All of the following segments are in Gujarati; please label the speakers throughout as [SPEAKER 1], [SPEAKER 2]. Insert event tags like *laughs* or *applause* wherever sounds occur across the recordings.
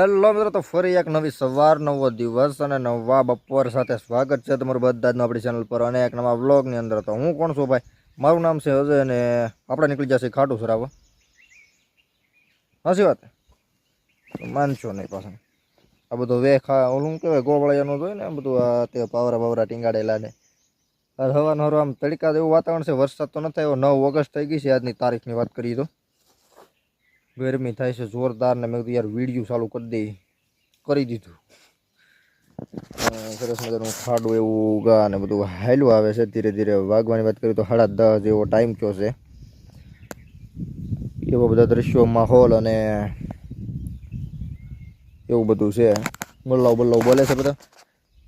[SPEAKER 1] હેલો મિત્રો, તો ફરી એક નવી સવાર, નવો દિવસ અને નવા બપોર સાથે સ્વાગત છે તમારું બધાનું આપણી ચેનલ પર અને એક નવા વ્લોગની અંદર. તો હું કોણ છું ભાઈ? મારું નામ છે અજય અને આપણે નીકળી જશે ખાટું સરાવ. હાસી વાત? માનશો નહીં પાછા. આ બધું વેખા ઓલું કહેવાય, ગોવળિયાનું જોઈએ ને આ બધું, આ તે પાવરા પાવરા ટીંગાડેલા ને. હવાનું હરું આમ તડકા જેવું વાતાવરણ છે, વરસાદ તો નથી આવ્યો. નવ ઓગસ્ટ થઈ ગઈ છે, આજની તારીખની વાત કરીએ તો. ગરમી થાય છે જોરદાર ને મેં કીધું યાર વીડિયો ચાલુ કરી દઈ કરી દીધું અ, સરસ મજાનું ખાડું એવું ગા ને બધું હાયલું આવે છે ધીરે ધીરે વાગવાની વાત કરીએ તો સાડા દસ જેવો ટાઈમ થયો છે એવા બધા દ્રશ્યો માહોલ અને એવું બધું છે બલ્લાવ બલ્લાવ બોલે છે બધા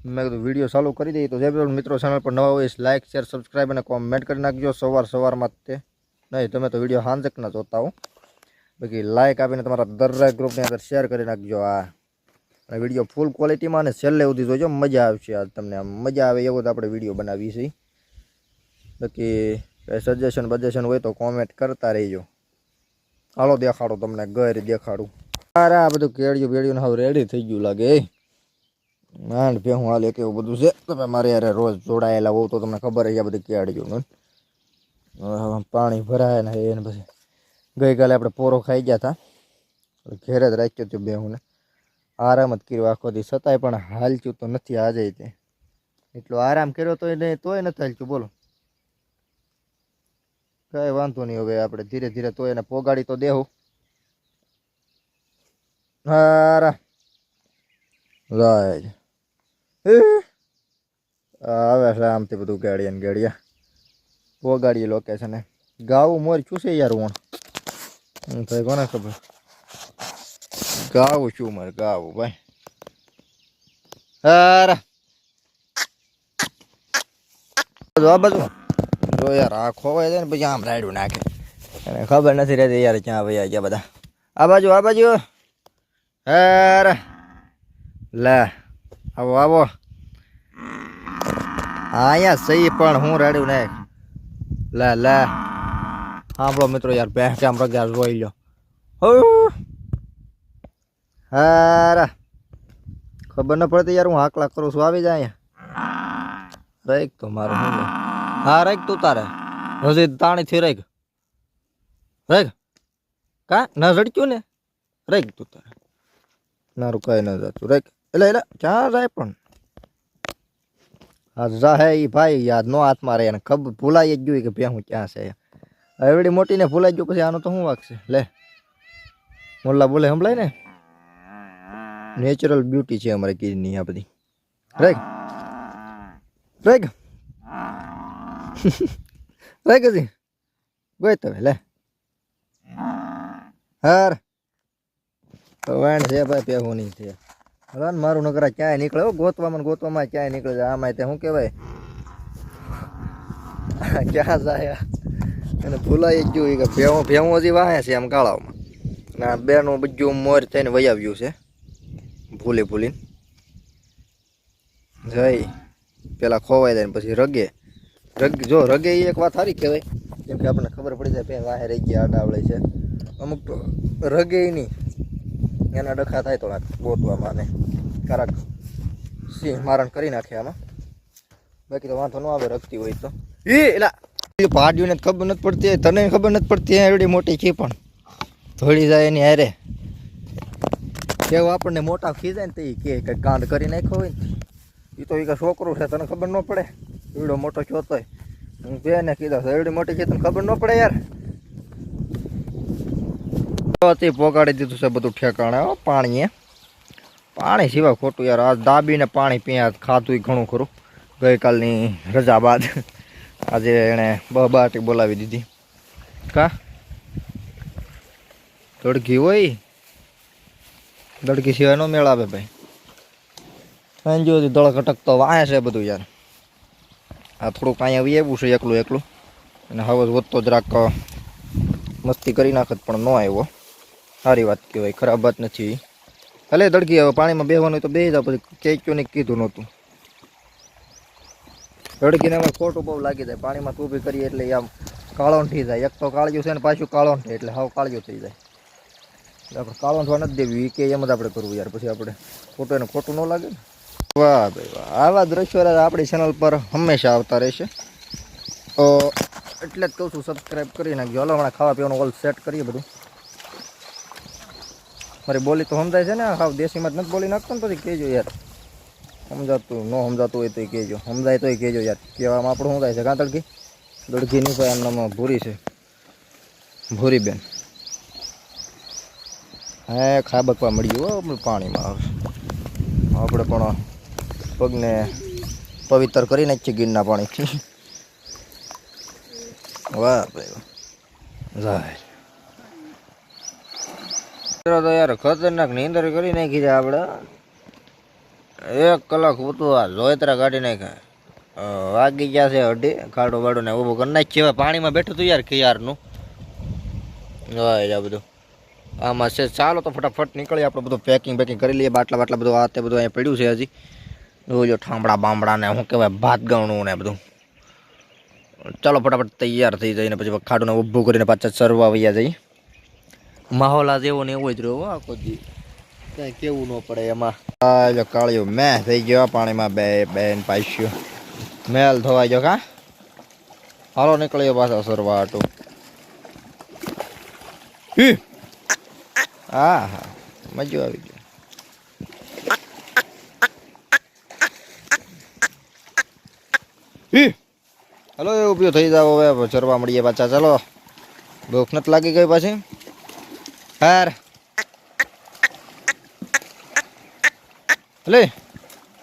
[SPEAKER 1] મેં કીધું વીડિયો ચાલુ કરી દઈએ તો જે બધા મિત્રો ચેનલ પર નવા હોય લાઇક શેર સબસ્ક્રાઈબ અને કોમેન્ટ કરી નાખજો સવાર સવારમાં જ તે નહીં તમે તો વીડિયો હાંજકના જોતા હો બાકી લાઇક આપીને તમારા દરેક ગ્રુપની અંદર શેર કરી નાખજો આ. અને વીડિયો ફૂલ ક્વોલિટીમાં અને છેલ્લે સુધી જોજો, મજા આવશે આ તમને મજા આવે એવો જ આપણે વીડિયો બનાવીએ છીએ. બાકી સજેશન બજેશન હોય તો કોમેન્ટ કરતા રહીજો. હાલો દેખાડો તમને ગર દેખાડું. અરે આ બધું કેળિયું બેળિયું હવે રેડી થઈ ગયું લાગે. માંડ ભેહું હાલ એક એવું બધું છે. તમે મારે યારે રોજ જોડાયેલા હોવ તો તમને ખબર છે આ બધું કેળિયું પાણી ભરાય ને એને પછી. ગઈકાલે આપણે પોરો ખાઈ ગયા હતા ઘેર જ રાખ્યો હતો બેહુને આરામ જ કર્યો આખો દી છતાંય પણ હાલચું તો નથી આજે તે. એટલો આરામ કર્યો તો એને તોય નથી હાલચું બોલો. કાંઈ વાંધો નહીં હવે આપણે ધીરે ધીરે તો એને પોગાડી તો દેવું હારા. રાજ. આવે છે આમથી બધું ગાડિયા ને ગાડિયા પોગાડીએ લોકેશને ગાવું મોર ચૂસે યાર વણ ભાઈ કોને ખબર ગાવું શું મારે ગાવું ભાઈ બાજુ આ બાજુ જો યાર આખો હોય છે ને પછી આમ રાયડું નાખે એને ખબર નથી રહેતી યાર ક્યાં ભાઈ ગયા બધા આ બાજુ આ બાજુ હારા લે આવો આવો અહીંયા સહી પણ હું રાડ્યું નાખ લે લે સાંભળો મિત્રો યાર બે કેમ રગ્યા જોઈ લો હો હારા. ખબર ન પડતી યાર હું હાકલા કરું છું. આવી જાય રાઈક તો મારું લે હા રાઈક તું તારે. હજી તાણીથી રાખ. રાખ. કા? ના ઝડક્યું ને? રાઈક તું તારે. નારું કઈ ન જતું. રાખ. એટલે એટલે ક્યાં જાય પણ? હા જાહે ઈ ભાઈ યાદ નો હાથમાં રહે ખબર ભૂલાઈ જ ગયું કે ભેહું ક્યાં છે. એવડી મોટીને ભૂલાઈ ગયું પછી આનો તો શું વાગશે લે. મોલ્લા બોલે સંભળાય ને? નેચરલ બ્યુટી છે અમારે કીરની આ બધી. રાઈક રાઈક *laughs* રાઈક હજી. ગોય તમે લે. હાર. વેણ છે ભાઈ પેહું નહીં છે. હવે ને મારું નકરા ક્યાંય નીકળે હો, ગોતવામાં ને ગોતવામાં ક્યાંય નીકળે છે? આમાં તે શું કહેવાય? *laughs* ક્યાં જાય અને ભૂલાઈ જ ગયું કે ભેવો ભેવો હજી વાહે છે આમ ગાળામાં ના બેનું બધું મોર થઈને વયાવ્યું છે. ભૂલી ભૂલીને. જઈ પેલા ખોવાઈ જાય પછી રગે. રગ, જો રગે એ એક વાત સારી કહેવાય. કેમ કે આપણને ખબર પડી જાય ભાઈ વાહે રહી ગયા આડાવળે છે. અમુક તો રગે નહીં. એના ડખા થાય તો ગોતવામાં ને. કારક સિંહ મારણ કરી નાખે આમાં. બાકી તો વાંધો ન આવે રખતી હોય તો. એ એલા એ પાડ્યું ખબર નથી પડતી તને ખબર નથી પડતી એવડી મોટી છે પણ. ધોળી જાય એની હારે. કેવું આપણને મોટા ખીજાય ને તે કે કંઈક કરી નાખ્યો હોય ને. એ તો એ છોકરું છે, તને ખબર ન પડે. એવડો મોટો ચોતોય હું બેને કીધા એવડી મોટી છે તને ખબર ન પડે યાર. તે પોગાડી દીધું છે બધું ઠેકાણે પાણી પાણીએ. પાણી સિવાય ખોટું યાર આ દાબીને પાણી પીયા ખાધું ઘણું ખરું. ગઈકાલની રજા બાદ. આજે એણે બબાટી બોલાવી દીધી. કા? દડકી હોય? દડકી સિવાય નો મેળ આવે ભાઈ સાંજો સુધી દળ કટકતો વાય છે બધું યાર. આ થોડુંક અહીંયા આવી એવું છે, એકલું એકલું. અને હવે વધતો જરાક મસ્તી કરી નાખત પણ ન આવ્યો. સારી વાત કહેવાય, ખરાબ વાત નથી. ભલે દડકી હવે પાણીમાં બેહવાનું તો બે જાવ પછી કેચ્યું ને કીધું નહોતું. દડકીને એમાં ખોટું બહુ લાગી જાય. પાણીમાં ઊભી કરીએ એટલે આમ કાળો થઈ જાય. એક તો કાળજું છે ને પાછું કાળો થાય એટલે હાવ કાળજું થઈ જાય. આપણે કાળો થવા નથી દેવી. કે એમ જ આપણે કરવું યાર. પછી આપણે ખોટું એને ખોટું ન લાગે ને. વાહ ભાઈ વાહ. આવા દ્રશ્યો આપણી ચેનલ પર હંમેશા આવતા રહેશે તો એટલે જ કહું છું સબસ્ક્રાઈબ કરી નાખજો. હાલો, હમણાં ખાવા પીવાનું ઓલ સેટ કરીએ બધું. મારી બોલી તો સમજાય છે ને? હાવ દેશીમાં જ નથી બોલી નાખતો ને, પછી કહેજો યાર. સમજાતું, ન સમજાતું હોય તોય કહેજો. સમજાય તોય કહેજો યાર. કહેવામાં આપણું શું થાય છે? કાં તડકી? દડકી ભાઈ એમનામાં ભૂરી છે. ભૂરી બેન હે ખાબકવા મળ્યું હો પાણીમાં આવશે આપણે પણ પગને પવિત્ર કરી નાખીએ ગીરના પાણીથી. વાહ ભાઈ વાહ. તો યાર ખતરનાક નીંદર કરી નાખી છે આપણે. એક કલાક હતું આ જોઈતરા કાઢી નાખ્યા. વાગી ગયા છે અઢી. ખાડો બાડો ને ઊભું કરી નાખી પાણીમાં બેઠું તું યાર કિયારનું હા બધું. આમાં છે, ચાલો તો ફટાફટ નીકળીએ. આપણે બધું પેકિંગ પેકિંગ કરી લઈએ. બાટલા બાટલા બધું આ તે બધું અહીંયા પડ્યું છે હજી. જોજો ઠામડા બામડા ને શું કહેવાય, ભાત ગણું ને બધું. ચાલો ફટાફટ તૈયાર થઈ જઈને પછી ખાડુને ઊભું કરીને પાછા સરવા વૈયા જઈએ. માહોલ આજે એવો ને એવો જ રહ્યો આખો દી. કાંઈ કેવું ન પડે એમાં? આ જો કાળિયું, મેં થઈ ગયો પાણીમાં બે બેન પાસ્યું મેલ ધોવાઈ ગયો કા? હાલો નીકળ્યો પાછો સરવા હાટું ઈ! હા! હા મજો આવી ગયો. ઈ! હલો, એ ઉપયોગ થઈ જાવ હવે ચરવા મળીએ પાછા. ચાલો, ભૂખ નથી લાગી ગઈ પાછી. હાર. લે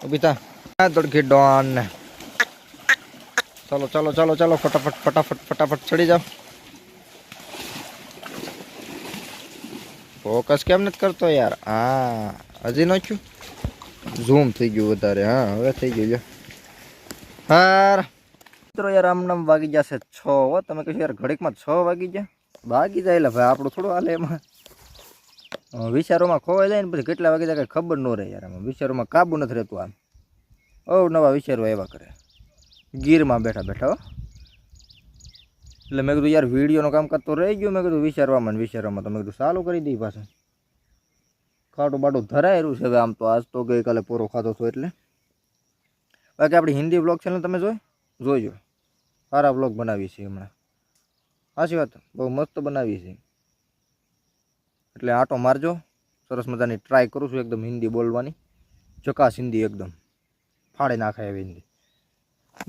[SPEAKER 1] ઊભી થા આ તડકી ડોન ને ચાલો ચાલો ચાલો ચાલો ફટાફટ ફટાફટ ફટાફટ ચડી જાઓ ફોકસ કેમ નથી કરતો યાર હા હજી નો છું ઝૂમ થઈ ગયું વધારે હા હવે થઈ ગયું જો હાર મિત્રો યાર આમ નામ વાગી જશે છ હો તમે કહેશો યાર ઘડીકમાં છ વાગી ગયા વાગી જાય એટલે ભાઈ આપણું થોડું હાલે એમાં અ, વિચારોમાં ખોવાઈ જાય ને પછી કેટલા વાગે જાય ખબર ન રહે યાર આમાં. વિચારોમાં કાબુ નથી રહેતું આમ. ઓ, નવા વિચારો એવા કરે. ગીરમાં બેઠા બેઠા એટલે મેં કીધું, યાર, વિડીયોનું કામ કરતો રહી ગયું. મેં કીધું, વિચારવામાં વિચારવામાં. તો મેં કીધું, ચાલુ કરી દઈ પાછું. ખાટું બાટું ધરાયેલું છે આમ તો આજ તો ગઈકાલે પૂરો ખાધો હતો એટલે. બાકી આપણી હિન્દી બ્લોગ ચેનલ તમે જોઈ? જોઈજો. સારા બ્લોગ બનાવીએ છીએ હમણાં. સાચી વાત, બહુ મસ્ત બનાવીએ છે એટલે આટો મારજો. સરસ મજાની ટ્રાય કરું છું એકદમ હિન્દી બોલવાની. ચકાસ હિન્દી એકદમ. ફાડે નાખાય એવી હિન્દી.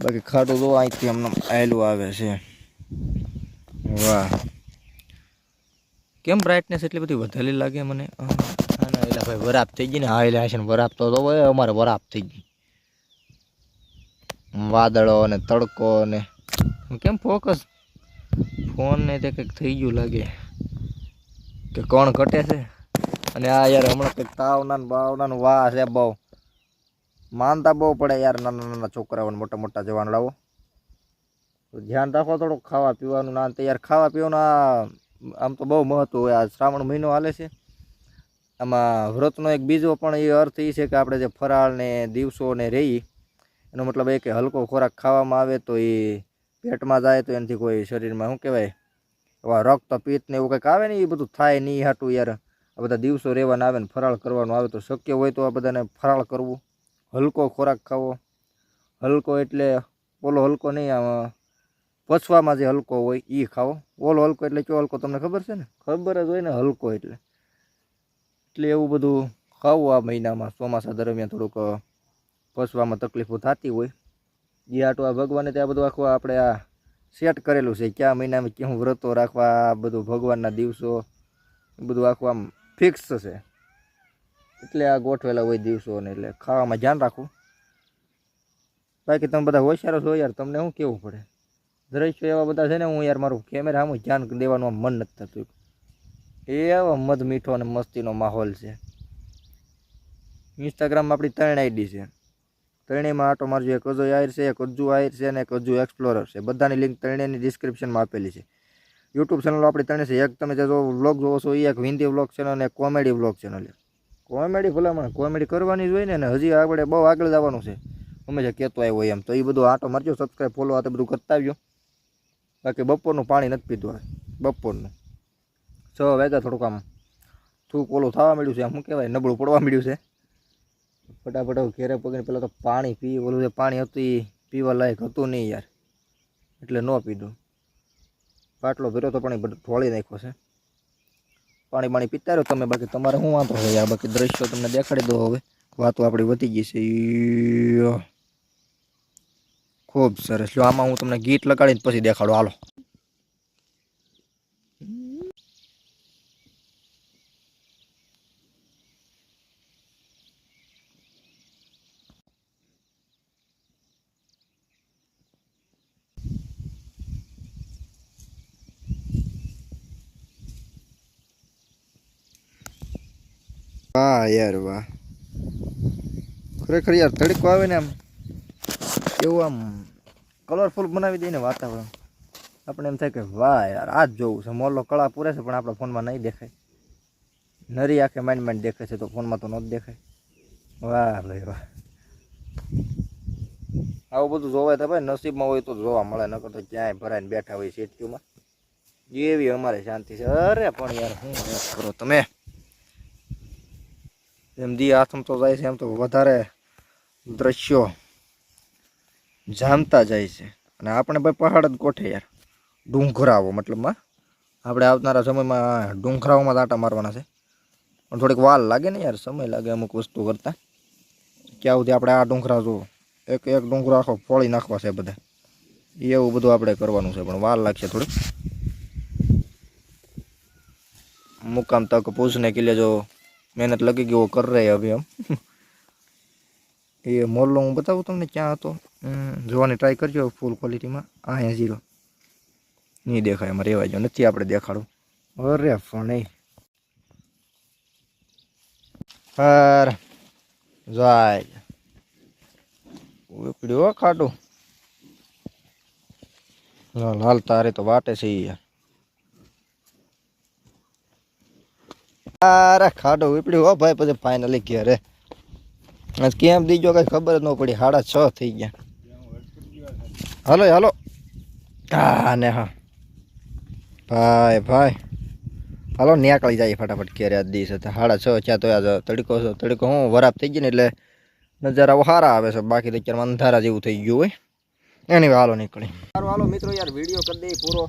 [SPEAKER 1] બાકી ખાટું તો અહીંથી એમને આવેલું આવે છે. વાહ. કેમ બ્રાઇટનેસ એટલી બધી વધેલી લાગે મને? ના એટલે ભાઈ, વરાપ થઈ ગઈ ને. હા એટલે છે ને વરાપ તો તો ભાઈ અમારે વરાપ થઈ ગઈ. વાદળો ને તડકો ને. કેમ ફોકસ ફોન ને તે કંઈક થઈ ગયું લાગે. કે કોણ ઘટે છે? અને આ યાર હમણાં કંઈક તાવના બાવના વાહ છે બહુ. માનતા બહુ પડે યાર નાના નાના છોકરાઓને મોટા મોટા જવાનડાઓ તો ધ્યાન રાખો થોડુંક ખાવા પીવાનું ના તૈયાર ખાવા પીવાનું આમ તો બહુ મહત્વ હોય. આ શ્રાવણ મહિનો હાલે છે. આમાં વ્રતનો એક બીજો પણ એ અર્થ એ છે કે આપણે જે ફરાળ ને દિવસો ને રહી એનો મતલબ એ કે હલકો ખોરાક ખાવામાં આવે તો એ પેટમાં જાય તો એનાથી કોઈ શરીરમાં શું કહેવાય? એવા રક્ત, પિત્ત ને એવું કંઈક આવે ને એ બધું થાય નહીં હાટું યાર. આ બધા દિવસો રહેવાના આવે ને ફરાળ કરવાનું આવે તો શક્ય હોય તો આ બધાને ફરાળ કરવું. હલકો ખોરાક ખાવો. હલકો એટલે ઓલો હલકો નહીં આમાં પછવામાં જે હલકો હોય એ ખાવો. ઓલો હલકો એટલે કયો હલકો તમને ખબર છે ને? ખબર જ હોય ને હલકો એટલે. એટલે એવું બધું ખાવું આ મહિનામાં, ચોમાસા દરમિયાન થોડુંક પચવામાં તકલીફો થતી હોય. એ આટું આ ભગવાને ત્યાં બધું આખું આપણે આ સેટ કરેલું છે. કયા મહિનામાં કેવું વ્રતો રાખવા બધું ભગવાનના દિવસો બધું આખું આમ ફિક્સ છે એટલે આ ગોઠવેલા હોય દિવસો ને એટલે ખાવામાં ધ્યાન રાખવું. બાકી તમે બધા હોશિયારો છો યાર, તમને શું કેવું પડે? દ્રશ્યો એવા બધા છે ને, હું યાર મારું કેમેરા હું ધ્યાન દેવાનું મન નથી થતું. એવા મધ મીઠો અને મસ્તીનો માહોલ છે. ઇન્સ્ટાગ્રામમાં આપણી ત્રણ આઈડી છે. ત્રણેયમાં આટો મારજો એક અજય આયર છે એક કજુ આયર છે અને અજ્જુ એક્સપ્લોરર છે. બધાની લિંક ત્રણેયની ડિસ્ક્રિપ્શનમાં આપેલી છે. યુટ્યુબ ચેનલ આપણી ત્રણે છે. એક તમે જે જો વ્લોગ જોવો છો એ એક હિન્દી વ્લોગ ચેનલ અને કોમેડી વ્લોગ ચેનલ કોમેડી ભલામણ કોમેડી કરવાની જ હોય ને, અને હજી આપણે બહુ આગળ જવાનું છે. અમે કહેતો આવ્યો હોય એમ. તો એ બધું આટો મારજો સબસ્ક્રાઈબ ફોલો આ બધું કરતા આવ્યો બાકી બપોરનું પાણી નથી પીધું બપોરનું. છ વાગ્યા થોડુંક આમ થૂક ઓલું થવા મળ્યું છે. શું કહેવાય? નબળું પડવા મળ્યું છે. ફટાફટ ઘેરે પગીને પહેલાં તો પાણી પી, ઓલું જે પાણી હતું એ પીવા લાયક હતું નહીં યાર. એટલે ન પીધું. પાટલો ભેરો તો પણ ઢોળી નાખ્યો છે. પાણી પાણી પીતા રહ્યો તમે, બાકી તમારે શું વાંધો હોય યાર બાકી દ્રશ્યો તમને દેખાડી દો હવે. વાતો આપણી વધી ગઈ છે. ખૂબ સરસ. જો આમાં હું તમને ગીત લગાડીને પછી દેખાડું. હાલો. વાહ યાર, વાહ. ખરેખર યાર તડકો આવે ને આમ એવું આમ કલરફુલ બનાવી દઈને વાતાવરણ. આપણે એમ થાય કે વાહ યાર, આ જ જોવું છે. મોરલો કળા પૂરે છે, પણ આપણા ફોનમાં નહીં દેખાય. નરી આંખે માંડ માંડ દેખે છે, તો ફોનમાં તો ન દેખાય. વાહ ભાઈ, વાહ. આવું બધું જોવાય તો ભાઈ, નસીબમાં હોય તો જોવા મળે, નકર તો ક્યાંય ભરાઈને બેઠા હોય સેટ્યુમાં. એવી અમારે શાંતિ છે. અરે પણ યાર શું કરો તમે? એમ દી આથમ તો જાય છે, એમ તો વધારે દ્રશ્યો જામતા જાય છે. અને આપણે ભાઈ પહાડ જ ગોઠે યાર. ડુંગરાઓ મતલબમાં આપણે આવનારા સમયમાં ડુંગરાઓમાં દાંટા મારવાના છે. પણ થોડીક વાલ લાગે ને યાર, સમય લાગે અમુક વસ્તુ કરતાં. ક્યાં સુધી આપણે આ ડુંગરા જો, એક એક ડુંગરો આખો ફોળી નાખવા છે બધા. એવું બધું આપણે કરવાનું છે, પણ વાર લાગશે થોડીક. મુકામ તક પૂછને કે लिए जो મહેનત લગી ગઈ वो कर रहे हैं अभी हम એ મોરલો હું બતાવું તમને ક્યાં હતો હમ, જોવાની ટ્રાય કરજો ફૂલ ક્વોલિટીમાં આ અહીંયા ઝીરો નહીં દેખાય એમાં રહેવા જો નથી આપણે દેખાડું અરે પણ પર જાય ઉપડ્યો ખાટું લાલ હાલ તારે તો વાટે છે ઈ યાર અરે ખાડો ઉપડ્યું હો ભાઈ, પછી ફાઇનલી ઘેરે. કેમ દીજો કઈ ખબર જ ન પડી, સાડા છ થઈ ગયા. હલો, હાલો. હા, ને હા. ભાઈ ભાઈ. હાલો, નીકળી જાય ફટાફટ ઘેરે આ દિવસે. સાડા છ ત્યાં તો આ તડકો તડકો હું વરાપ થઈ ગયો ને એટલે નજારા સારા આવે છે. બાકી તો અત્યારમાં અંધારા જેવું થઈ ગયું હોય. એની હાલો, નીકળી. સારું હાલો, મિત્રો, યાર વીડિયો કરી દઈએ પૂરો.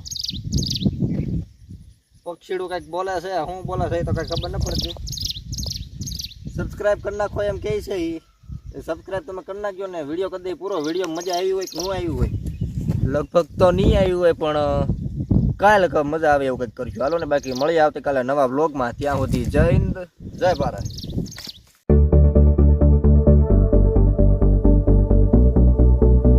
[SPEAKER 1] પક્ષીડું કંઈક બોલે છે, હું બોલે છે એ તો કંઈ ખબર ન પડતી. સબસ્ક્રાઈબ કરી નાખો એમ કહે છે એ સબસ્ક્રાઈબ તમે કરી નાખજો ને વીડિયો કરી દઈ પૂરો વીડિયો મજા આવી હોય કે ન આવી હોય. લગભગ તો નહીં આવી હોય, પણ કાલે મજા આવે એવું કંઈક કરજો. હાલો ને બાકી મળી આવતીકાલે નવા બ્લોગમાં ત્યાં સુધી જય હિન્દ, જય ભારત.